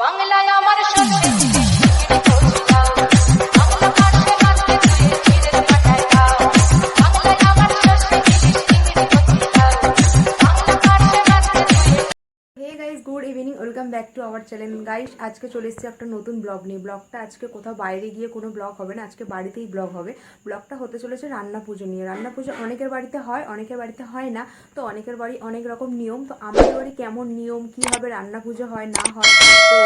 বাংলায় আমার সত্যি টু আওয়ার চ্যানেল গাইস আজকে চলে এসেছি একটা নতুন ব্লগ নিয়ে। ব্লগটা আজকে কোথাও বাইরে গিয়ে কোনো ব্লগ হবে না। আজকে বাড়িতেই ব্লগ হবে। ব্লগটা হতে চলেছে রান্না পুজো নিয়ে। রান্না পুজো অনেকের বাড়িতে হয়, অনেকের বাড়িতে হয় না। তো অনেকের বাড়ি অনেক রকম নিয়ম। তো আমাদের বাড়ি কেমন নিয়ম, কীভাবে রান্না পুজো হয়, না হয়, তো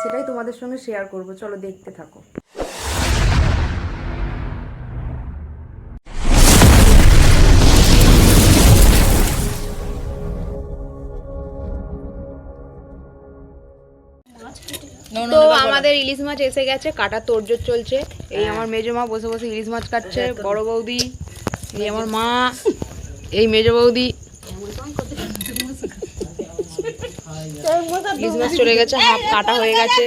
সেটাই তোমাদের সঙ্গে শেয়ার করব। চলো দেখতে থাকো। আমাদের ইলিশ মাছ এসে গেছে কাটা তোড়জোড় চলছে। এই আমার মেজো মা বসে বসে ইলিশ মাছ কাটছে বড় বৌদি এই আমার মা এই মেজো বৌদি। ইলিশ মাছ চলে গেছে হাফ কাটা হয়ে গেছে।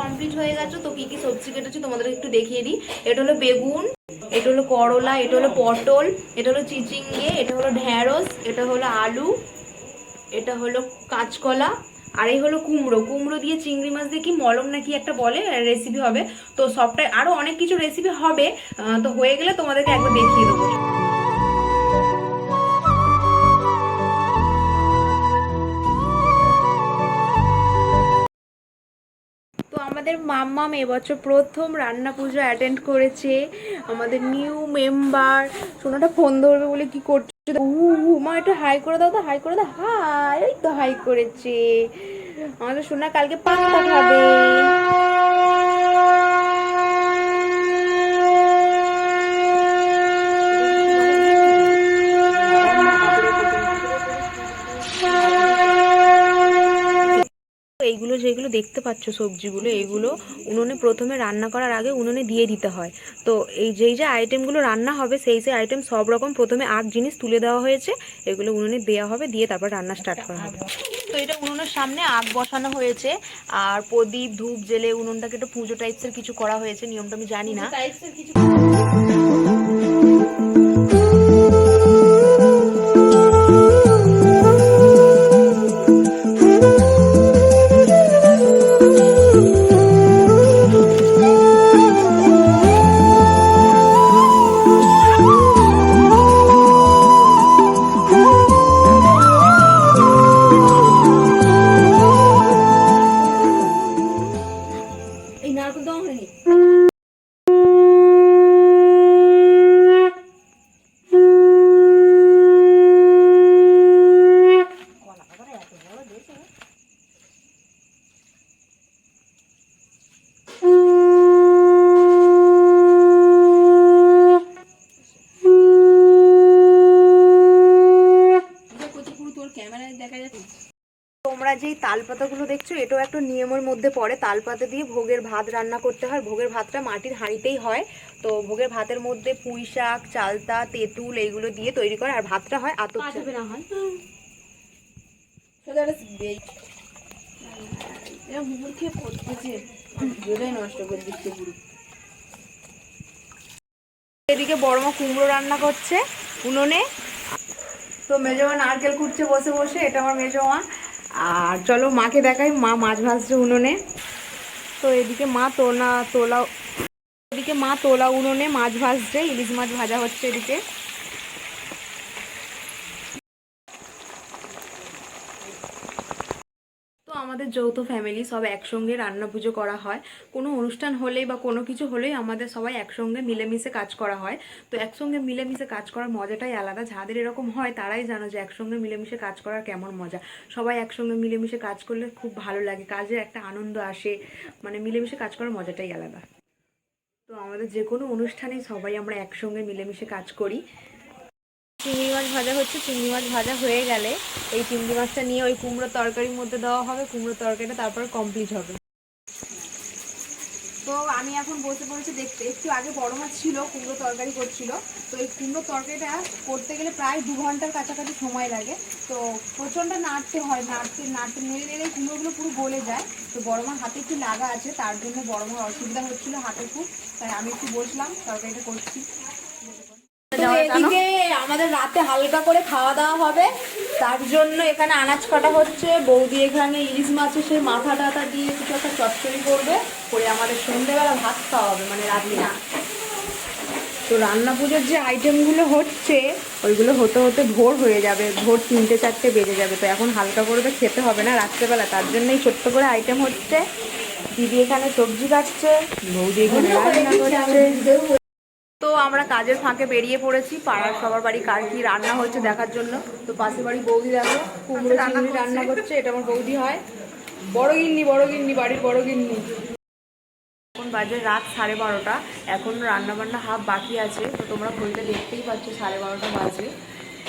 কমপ্লিট হয়ে। গেছে, তো কি কি সবজি কেটেছি তোমাদের একটু দেখিয়ে দিই। এটা হলো বেগুন, এটা হলো করলা, এটা হলো পটল, এটা হলো চিচিঙ্গে, এটা হলো ঢ্যাঁড়স এটা হলো আলু, এটা হলো কাঁচকলা আর এই হলো কুমড়ো। কুমড়ো দিয়ে চিংড়ি মাছ দিয়ে কি মলম নাকি একটা বলে রেসিপি হবে। তো সবটাই আরও অনেক কিছু রেসিপি হবে। তো হয়ে গেলে তোমাদেরকে একবার দেখিয়ে দেবো। আমাদের মাম্মাম এবছর প্রথম রান্না পুজো অ্যাটেন্ড করেছে। আমাদের নিউ মেম্বার সোনাটা ফোন ধরবে বলে কি করছে? উ উ, মা একটু হাই করে দাও তো হাই করে দাও। হাই এই তো হাই করেছে। আমাদের সোনা কালকে পান্তা খাবে এইগুলো যেগুলো দেখতে পাচ্ছ সবজিগুলো এইগুলো উনুনে প্রথমে রান্না করার আগে উনুনে দিয়ে দিতে হয়। তো এই যেই যে আইটেমগুলো রান্না হবে, সেই সেই আইটেম সব রকম প্রথমে আগ জিনিস তুলে দেওয়া হয়েছে, এগুলো উনুনে দেওয়া হবে, দিয়ে তারপর রান্না স্টার্ট করা হবে। তো এটা উনুনের সামনে আগ বসানো হয়েছে, আর প্রদীপ, ধূপ, জেলে উনুনটাকে একটা পুজো টাইপসের কিছু করা হয়েছে, নিয়মটা আমি জানি না। এই তোমরা যেই তালপাতাগুলো দেখছ এটাও একটা নিয়মের মধ্যে পড়ে। তালপাতা দিয়ে ভোগের ভাত রান্না করতে হয়। ভোগের ভাতটা মাটির হাঁড়িতেই হয়। তো ভোগের ভাতের মধ্যে পুঁই শাক চালতা তেঁতুল এইগুলো দিয়ে তৈরি করে আর ভাতটা হয় আতপ না হয়। এদিকে বড় মা কুমড়ো রান্না করছে উনুনে। তো মেজমা নারকেল কুটছে বসে বসে এটা আমার মেজমা। আর চলো মাকে দেখাই, মা মাছ ভাজছে উনুনে। তো এদিকে মা তোলা তোলা, এদিকে মা তোলা উনুনে মাছ ভাজছে, ইলিশ মাছ ভাজা হচ্ছে এদিকে তো আমাদের যৌথ ফ্যামিলি সব একসঙ্গে রান্না পুজো করা হয়। কোনো অনুষ্ঠান হলেই বা কোনো কিছু হলেই আমাদের সবাই একসঙ্গে মিলেমিশে কাজ করা হয়। তো একসঙ্গে মিলেমিশে কাজ করার মজাটাই আলাদা। যাদের এরকম হয় তারাই জানো যে একসঙ্গে মিলেমিশে কাজ করার কেমন মজা। সবাই একসঙ্গে মিলেমিশে কাজ করলে খুব ভালো লাগে, কাজের একটা আনন্দ আসে। মানে মিলেমিশে কাজ করার মজাটাই আলাদা। তো আমাদের যে কোনো অনুষ্ঠানেই সবাই আমরা একসঙ্গে মিলেমিশে কাজ করি। চিংড়ি মাছ ভাজা হচ্ছে, চিংড়ি মাছ ভাজা হয়ে গেলে এই চিংড়ি মাছটা নিয়ে ওই কুমড়ো তরকারির মধ্যে দেওয়া হবে, কুমড়ো তরকারিটা তারপর কমপ্লিট হবে। তো আমি এখন বসে পড়েছি দেখতে, একটু আগে বড় মাছ ছিল, কুমড়ো তরকারি করছিল। তো এই কুমড়ো তরকারিটা করতে গেলে প্রায় দু ঘণ্টার কাছাকাছি সময় লাগে। তো প্রচণ্ড নাড়তে হয়, নাড়তে নাড়তে, নেড়ে নেড়ে কুমড়োগুলো পুরো গলে যায়। তো বড় মার হাতে একটু লাগা আছে, তার জন্য বড় মার অসুবিধা হচ্ছিল হাতে খুব। তাই আমি একটু বসলাম, তরকারিটা করছি। এদিকে আমাদের রাতে হালকা করে খাওয়া দাওয়া হবে। তার জন্য এখানে আনাজ কাটা হচ্ছে। বৌদি এখানে ইলিশ মাছের সেই মাথা টাথা দিয়ে কিছু একটা চচ্চড়ি করবে। করে আমাদের সন্ধ্যেবেলা ভাত খাওয়া হবে মানে রাতে না তো রান্না পুজোর যে আইটেমগুলো হচ্ছে ওইগুলো হতে হতে ভোর হয়ে যাবে। ভোর তিনটে চারটে বেজে যাবে। তো এখন হালকা করে তো খেতে হবে না রাত্রেবেলা। তার জন্যই ছোট্ট করে আইটেম হচ্ছে। দিদি এখানে সবজি কাটছে বৌদি এখানে রান্না করছে। আমরা কাজের ফাঁকে বেরিয়ে পড়েছি। পাড়ার সবার বাড়ি কার কি রান্না হচ্ছে দেখার জন্য। তো পাশের বাড়ি বৌদি দেখো কুমড়ো চিংড়ি রান্না করছে। এটা আমার বৌদি হয়। বড় গিন্নি বড় গিন্নি বাড়ির বড় গিন্নি। এখন বাজে রাত সাড়ে বারোটা। এখন রান্না বান্না হাফ বাকি আছে। তো তোমরা ঘড়িতে দেখতেই পাচ্ছ সাড়ে বারোটা বাজে।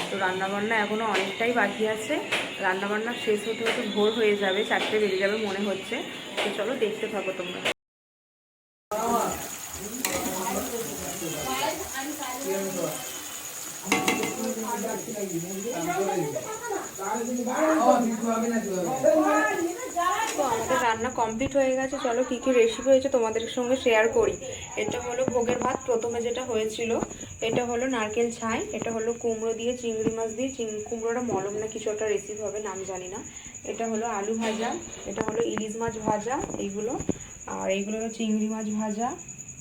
তো রান্না বান্না এখনও অনেকটাই বাকি আছে। রান্না বান্না শেষ হতে হতে ভোর হয়ে যাবে চারটে বেজে যাবে মনে হচ্ছে। তো চলো দেখতে থাকো তোমরা। আমাদের রান্না কমপ্লিট হয়ে গেছে। চলো কী কী রেসিপি হয়েছে তোমাদের সঙ্গে শেয়ার করি। এটা হলো ভোগের ভাত, প্রথমে যেটা হয়েছিল, এটা হলো নারকেল ছাই, এটা হলো কুমড়ো দিয়ে, চিংড়ি মাছ দিয়ে, চিং- কুমড়োটা মলম না, কিছু একটা রেসিপি হবে, নাম জানি না। এটা হলো আলু ভাজা, এটা হলো ইলিশ মাছ ভাজা, এইগুলো। আর এইগুলো হলো চিংড়ি মাছ ভাজা,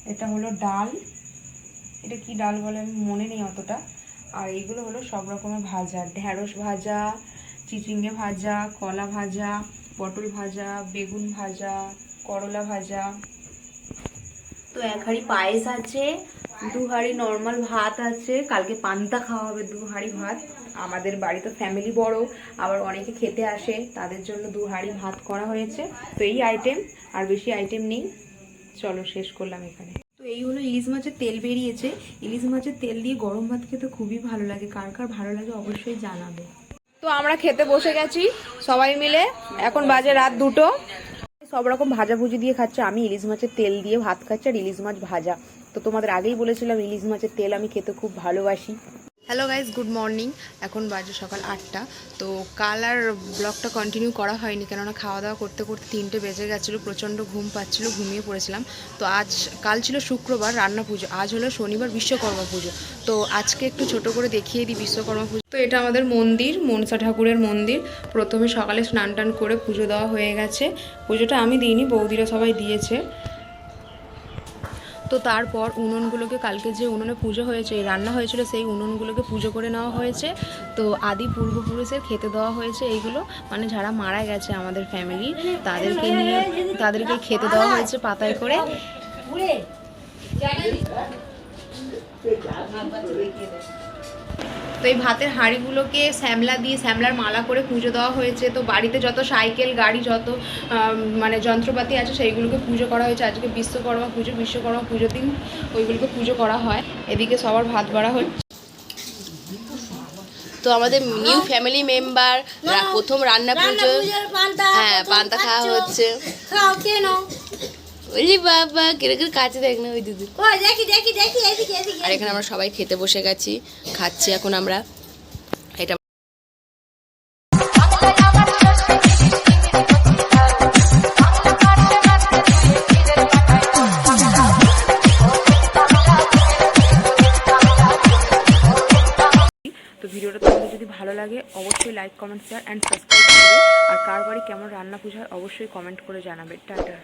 এটা হলো ডাল এটা কি ডাল বলে আমি মনে নেই অতটা। আর এইগুলো হলো সব রকমের ভাজা। ঢ্যাঁড়স ভাজা, চিচিঙ্গে ভাজা, কলা ভাজা, পটল ভাজা, বেগুন ভাজা, করলা ভাজা। তো এক হাঁড়ি পায়েস আছে, দু হাঁড়ি নর্মাল ভাত আছে। কালকে পান্তা খাওয়া হবে দু হাঁড়ি ভাত। আমাদের বাড়ি তো ফ্যামিলি বড়, আবার অনেকে খেতে আসে, তাদের জন্য দু হাঁড়ি ভাত করা হয়েছে। তো এই আইটেম আর বেশি আইটেম নেই। চলো শেষ করলাম এখানে। এই হলো ইলিশ মাছের তেল বেরিয়েছে। ইলিশ মাছের তেল দিয়ে গরম ভাত খেতে খুবই ভালো লাগে। কার কার ভালো লাগে অবশ্যই জানাবে। তো আমরা খেতে বসে গেছি সবাই মিলে। এখন বাজে রাত দুটো। সব রকম ভাজাভুজি দিয়ে খাচ্ছে। আমি ইলিশ মাছের তেল দিয়ে ভাত খাচ্ছি আর ইলিশ মাছ ভাজা। তো তোমাদের আগেই বলেছিলাম ইলিশ মাছের তেল আমি খেতে খুব ভালোবাসি। হ্যালো গাইজ গুড মর্নিং এখন বাজে সকাল আটটা। তো কাল আর ব্লগটা কন্টিনিউ করা হয়নি, কেননা খাওয়া দাওয়া করতে করতে তিনটে বেজে গেছিল, প্রচণ্ড ঘুম পাচ্ছিল, ঘুমিয়ে পড়েছিলাম। তো আজ, কাল ছিল শুক্রবার, রান্না পুজো। আজ হলো শনিবার, বিশ্বকর্মা পুজো। তো আজকে একটু ছোট করে দেখিয়ে দিই বিশ্বকর্মা পুজো। তো এটা আমাদের মন্দির, মনসা ঠাকুরের মন্দির। প্রথমে সকালে স্নান টান করে পুজো দেওয়া হয়ে গেছে। পুজোটা আমি দিইনি, বৌদিরা সবাই দিয়েছে। তো তারপর উনুনগুলোকে, কালকে যে উনুনে পুজো হয়েছে রান্না হয়েছিল, সেই উনুনগুলোকে পুজো করে নেওয়া হয়েছে। তো আদি পূর্বপুরুষের খেতে দেওয়া হয়েছে এইগুলো। মানে যারা মারা গেছে আমাদের ফ্যামিলি তাদেরকে নিয়ে, তাদেরকে খেতে দেওয়া হয়েছে পাতায় করে। তো এই ভাতের হাঁড়িগুলোকে শ্যামলা দিয়ে শ্যামলার মালা করে পুজো দেওয়া হয়েছে। তো বাড়িতে যত সাইকেল গাড়ি যত মানে যন্ত্রপাতি আছে সেইগুলোকে পুজো করা হয়েছে। আজকে বিশ্বকর্মা পুজো বিশ্বকর্মা পুজোর দিন ওইগুলোকে পুজো করা হয়। এদিকে সবার ভাত বাড়া হচ্ছে তো আমাদের নিউ ফ্যামিলি মেম্বার প্রথম রান্না পুজো। হ্যাঁ পান্তা খাওয়া হচ্ছে। খাও ওরে বাবা কীরকম কাছে দেখ না ওই দিদি। দেখি দেখি দেখি আর এখানে আমরা সবাই খেতে বসে গেছি খাচ্ছি এখন আমরা। এটা তো ভিডিওটা তোমাদের যদি ভালো লাগে অবশ্যই like comment share and subscribe করবে। আর কার বাড়ি কেমন রান্না পুজো হয় অবশ্যই কমেন্ট করে জানাবে। টাটা।